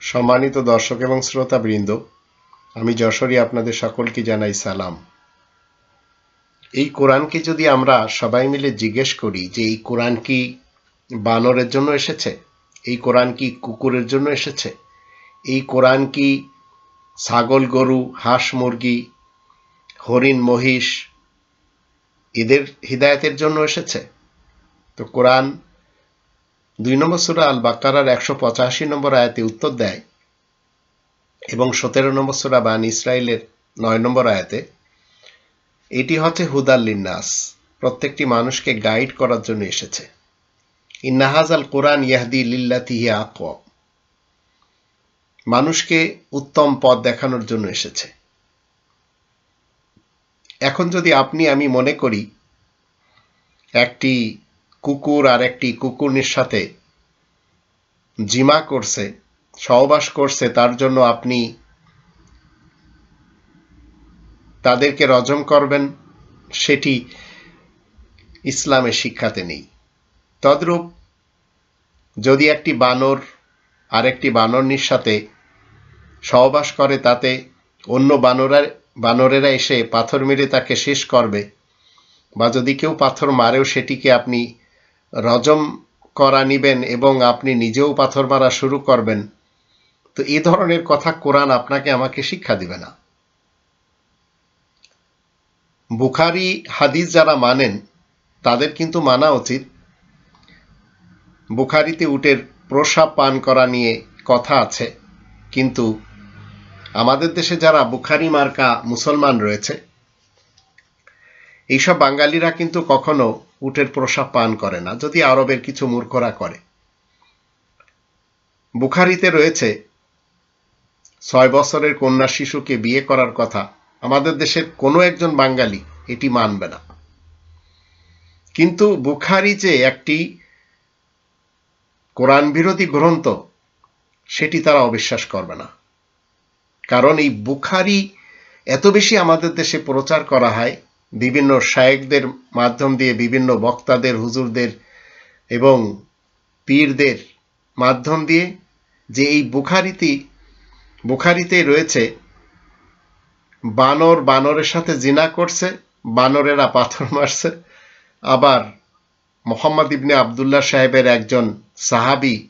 সম্মানিত দর্শক এবং শ্রোতাবৃন্দ, আমি যশোরী আপনাদের সকলকে জানাই সালাম। এই কোরআনকে যদি আমরা সবাই মিলে জিজ্ঞেস করি যে এই কোরআন কি বানরের জন্য এসেছে? এই কোরআন কি কুকুরের জন্য এসেছে? এই কোরআন কি ছাগল, গরু, হাঁস, মুরগি, হরিণ, মহিষ এদের হৃদায়তের জন্য এসেছে? তো কোরআন দুই নম্বর সুরা আল বাকারার একশো পঁচাশি নম্বর আয়াতে উত্তর দেয়, এবং সতেরো নম্বর সুরা বান ইসরায়েলের নয় নম্বর আয়াতে, এটি হচ্ছে হুদাল্লিন্নাস প্রত্যেকটি মানুষকে গাইড করার জন্য এসেছে। ইন্নাহাজ আল কোরআন ইয়াহদি লিল্লাতিহি আক মানুষকে উত্তম পথ দেখানোর জন্য এসেছে। এখন যদি আপনি, আমি মনে করি, একটি কুকুর আর একটি কুকুরনির সাথে জিমা করছে, সহবাস করছে, তার জন্য আপনি তাদেরকে রজম করবেন, সেটি ইসলামের শিক্ষাতে নেই। তদ্রূপ যদি একটি বানর আরেকটি বানরনির সাথে সহবাস করে, তাতে অন্য বানরা বানরেরা এসে পাথর মেরে তাকে শেষ করবে, বা যদি কেউ পাথর মারেও সেটিকে আপনি রজম করা নিবেন এবং আপনি নিজেও পাথর মারা শুরু করবেন। তো এ ধরনের কথা কোরআন আপনাকে আমাকে শিক্ষা দিবে না। বুখারি হাদিস যারা মানেন, তাদের কিন্তু মানা উচিত। বুখারিতে উটের প্রসাব পান করা নিয়ে কথা আছে, কিন্তু আমাদের দেশে যারা বুখারি মার্কা মুসলমান রয়েছে, এইসব বাঙালিরা কিন্তু কখনো উটের প্রসাব পান করে না, যদি আরবের কিছু মূর্খরা করে। বুখারিতে রয়েছে, ছয় বছরের কন্যা শিশুকে বিয়ে করার কথা। আমাদের দেশের কোনো একজন বাঙালি এটি মানবে না। কিন্তু বুখারি যে একটি কোরআন বিরোধী গ্রন্থ, সেটি তারা অবিশ্বাস করবে না। কারণ এই বুখারি এত বেশি আমাদের দেশে প্রচার করা হয় বিভিন্ন শায়েকদের মাধ্যম দিয়ে বিভিন্ন বক্তাদের, হুজুরদের এবং পীরদের মাধ্যম দিয়ে যে এই বুখারিতে বুখারিতে রয়েছে, বানর বানরের সাথে জিনা করছে, বানরেরা পাথর মারছে। আবার মোহাম্মদ ইবনে আবদুল্লাহ সাহেবের একজন সাহাবি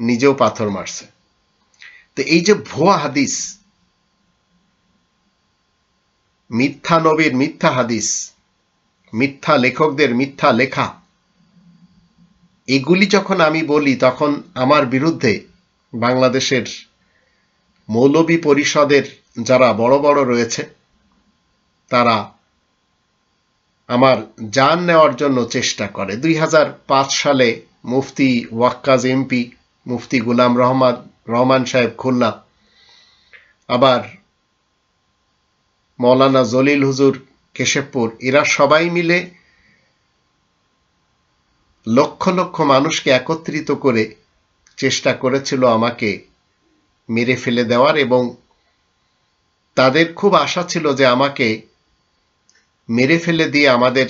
নিজেও পাথর মারছে। তো এই যে ভুয়া হাদিস মিথ্যা নবীর মিথ্যা হাদিস, মিথ্যা লেখকদের মিথ্যা লেখা। এগুলি যখন আমি বলি, তখন আমার বিরুদ্ধে বাংলাদেশের মৌলবী পরিষদের যারা বড় বড় রয়েছে, তারা আমার যান নেওয়ার জন্য চেষ্টা করে। দুই হাজার পাঁচ সালে মুফতি ওয়াক্কাজ এমপি মুফতি গুলাম রহমান রহমান সাহেব খুলনা আবার মৌলানা জলিল হুজুর, কেশবপুর, এরা সবাই মিলে লক্ষ লক্ষ মানুষকে একত্রিত করে চেষ্টা করেছিল আমাকে মেরে ফেলে দেওয়ার এবং তাদের খুব আশা ছিল যে আমাকে মেরে ফেলে দিয়ে আমাদের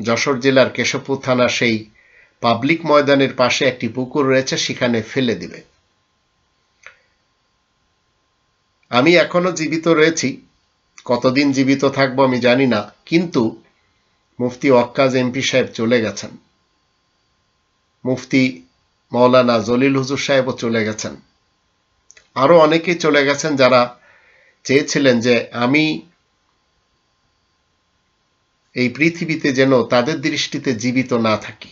যশোর জেলার কেশবপুর থানা সেই পাবলিক ময়দানের পাশে একটি পুকুর রয়েছে, সেখানে ফেলে দিবে। আমি এখনও জীবিত রয়েছি। কতদিন জীবিত থাকব আমি জানি না, কিন্তু মুফতি ওয়াক্কাজ এমপি সাহেব চলে গেছেন। মুফতি মৌলানা জলিল হুজুর সাহেবও চলে গেছেন। আরও অনেকেই চলে গেছেন যারা চেয়েছিলেন যে আমি এই পৃথিবীতে যেন তাদের দৃষ্টিতে জীবিত না থাকি।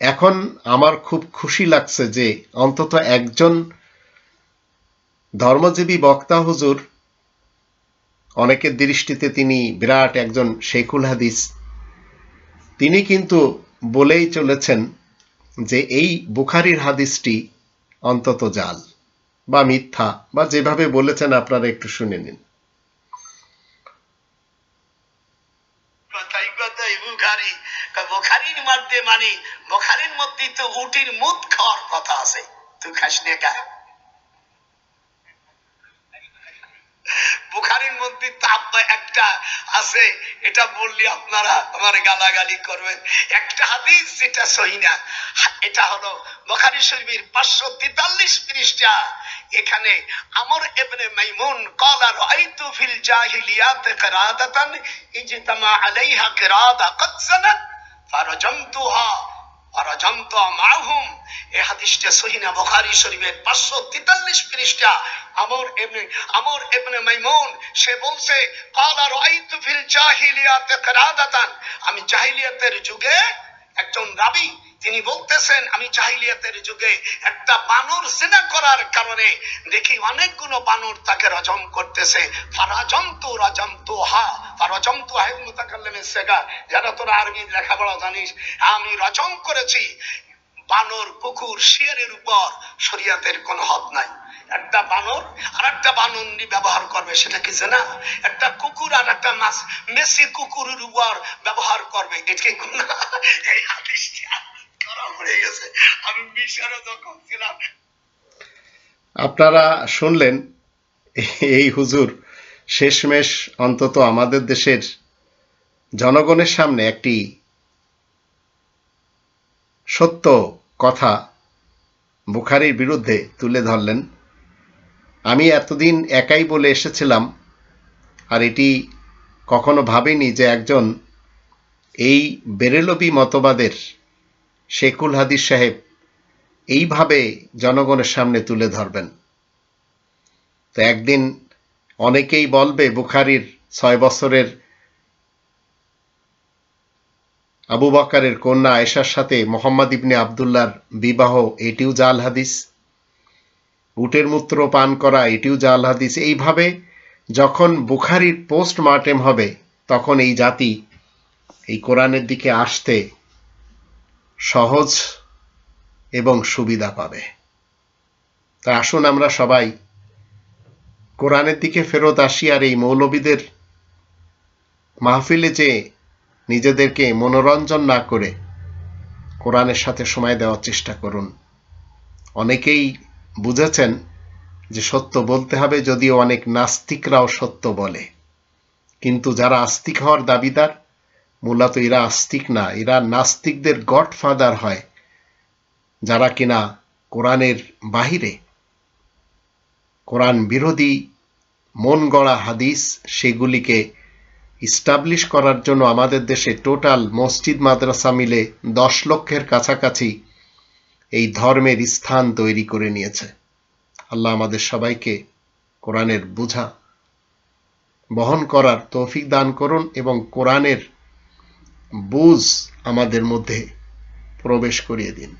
এখন আমার খুব খুশি লাগছে যে অন্তত একজন ধর্মজীবী বক্তা হুজুর অনেকের দৃষ্টিতে তিনি বিরাট একজন শেখুল হাদিস। তিনি কিন্তু বলেই চলেছেন যে, এই বুখারির হাদিসটি অন্তত জাল বা মিথ্যা বা যেভাবে বলেছেন আপনারা একটু শুনে নিন। বুখারির মধ্যে মানে বুখারির মধ্যে তো উটির মুদ খাওয়ার কথা আছে। তুই খাস নে কা বুখারির মধ্যে তাব্বা একটা আছে, এটা বললে আপনারা আমার গালাগালি করবেন। একটা হাদিস যেটা সহি না, এটা হলো বখারি শরীফের পাঁচশো তেতাল্লিশ পৃষ্ঠা। এখানে আমর এবনে মাইমুন কলা রাইতু ফিল জাহিলিয়াত কিরাদাতান ইজতামা আলাইহা কিরাদা, কদ সানাত ফারজামতুহা মাহুম। পৃষ্ঠা সহিনা বখারি শরীফের পাঁচশো তেতাল্লিশ পৃষ্ঠা। আমর এমনি আমর এমনি মাইমুন, সে বলছে, কালা রাইতু ফিল জাহিলিয়াতে আমি জাহিলিয়াতের যুগে একজন রাবি, তিনি বলতেছেন, আমি জাহিলিয়াতের যুগে একটা বানর সেনা করার কারণে দেখি অনেকগুলো বানর তাকে রজম করতেছে। ফারাজন্তু হা, ফারাজন্তু সেগা। যারা তোরা আরবি লেখাপড়া জানিস, আমি রজম করেছি। বানর, কুকুর শিয়ারের উপর শরিয়াতের কোনো হদ নাই। একটা বানর আর একটা বানর নিয়ে ব্যবহার করবে, সেটা কি না একটা কুকুর আর একটা মাছ, মেসি কুকুরের উপর ব্যবহার করবে এটা কি গুনাহ? এই হাদিসটা করা পড়ে গেছে। আমি মিশরে যখন ছিলাম। আপনারা শুনলেন, এই হুজুর শেষমেশ অন্তত আমাদের দেশের জনগণের সামনে একটি সত্য কথা বুখারির বিরুদ্ধে তুলে ধরলেন, আমি এতদিন একাই বলে এসেছিলাম, আর এটি কখনো ভাবিনি যে একজন এই বেরেলবি মতবাদের শেকুল হাদিস সাহেব এইভাবে জনগণের সামনে তুলে ধরবেন। তো একদিন অনেকেই বলবে, বুখারির ছয় বছরের আবু বকারের কন্যা আয়েশার সাথে মোহাম্মদ ইবনে আবদুল্লার বিবাহ, এটিও জাল হাদিস। উটের মূত্র পান করা, এটিও জাল হাদিস। এইভাবে যখন বুখারির পোস্টমার্টেম হবে, তখন এই জাতি এই কোরআনের দিকে আসতে সহজ এবং সুবিধা পাবে। তা আসুন আমরা সবাই কোরআনের দিকে ফেরত আসি আর এই মৌলবীদের মাহফিলে যে নিজেদেরকে মনোরঞ্জন না করে কোরআনের সাথে সময় দেওয়ার চেষ্টা করুন। অনেকেই বুঝেছেন যে সত্য বলতে হবে যদিও অনেক নাস্তিকরাও সত্য বলে। কিন্তু যারা আস্তিক হওয়ার দাবিদার, মূলত এরা আস্তিক না, এরা নাস্তিকদের গডফাদার হয়, যারা কিনা কোরআনের বাহিরে কোরআন বিরোধী মন গড়া হাদিস সেগুলিকে ইস্টাবলিশ করার জন্য আমাদের দেশে টোটাল মসজিদ মাদ্রাসা মিলে দশ লক্ষের কাছাকাছি এই ধর্মের স্থান তৈরি করে নিয়েছে। আল্লাহ আমাদের সবাইকে কোরআনের বুঝা বহন করার তৌফিক দান করুন এবং কোরআনের বুঝ আমাদের মধ্যে প্রবেশ করিয়ে দিন।